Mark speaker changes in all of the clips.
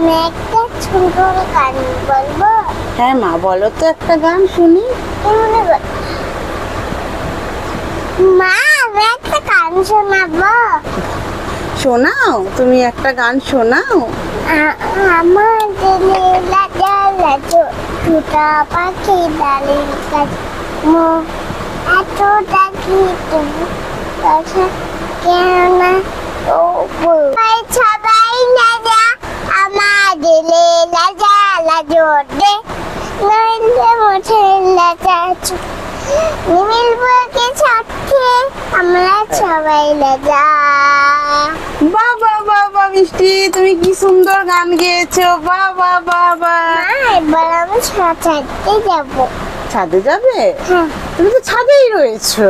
Speaker 1: আমি একটা সুন্দর গান বলব।
Speaker 2: হ্যাঁ মা বলো তো একটা গান শুনি।
Speaker 1: মা আমি একটা গান শোনাবো।
Speaker 2: শোনাও তুমি একটা গান শোনাও।
Speaker 1: আমার পাখি গাছ। মো এত ডাকি তুমি কেন নইলে মুঠে লাজা চু নিমিল সাথে আমরা সবাই লাজা
Speaker 2: বাহ বাহ বাহ বাহ মিষ্টি তুমি কি সুন্দর গান গেয়েছো? বাহ বাহ বাহ বাহ
Speaker 1: এবার আমি ছাড়তে যাব।
Speaker 2: ছাদে যাবে?
Speaker 1: হ্যাঁ।
Speaker 2: তুমি তো ছাদেই রয়েছো।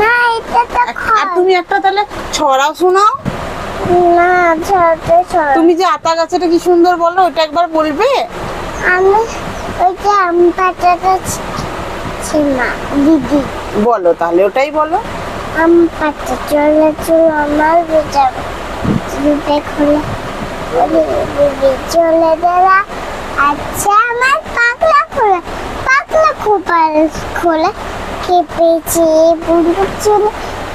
Speaker 1: না এটা তো
Speaker 2: আর তুমি একটা তাহলে ছড়াও শোনাও।
Speaker 1: না ছাড়তে ছাড়
Speaker 2: তুমি যে আতা গাছটা কি সুন্দর বলো ওটা একবার বলবে?
Speaker 1: আম পাতাটা ছিমা দিদি।
Speaker 2: বলো তাহলে ওটাই বলো।
Speaker 1: আম পাতা চলে চলে আমার খুলে। চলে আচ্ছা আমার পাগলা খোলা। পাগলা খোপার খোলা কেঁপেছে বন্দুক চলে।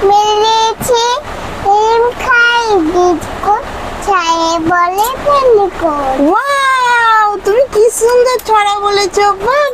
Speaker 1: মেরেছে এম খাই ডিসকো ছায়ে বলে
Speaker 2: ওয়াও তুমি কি সুন্দর ছড়া বলেছ বাহ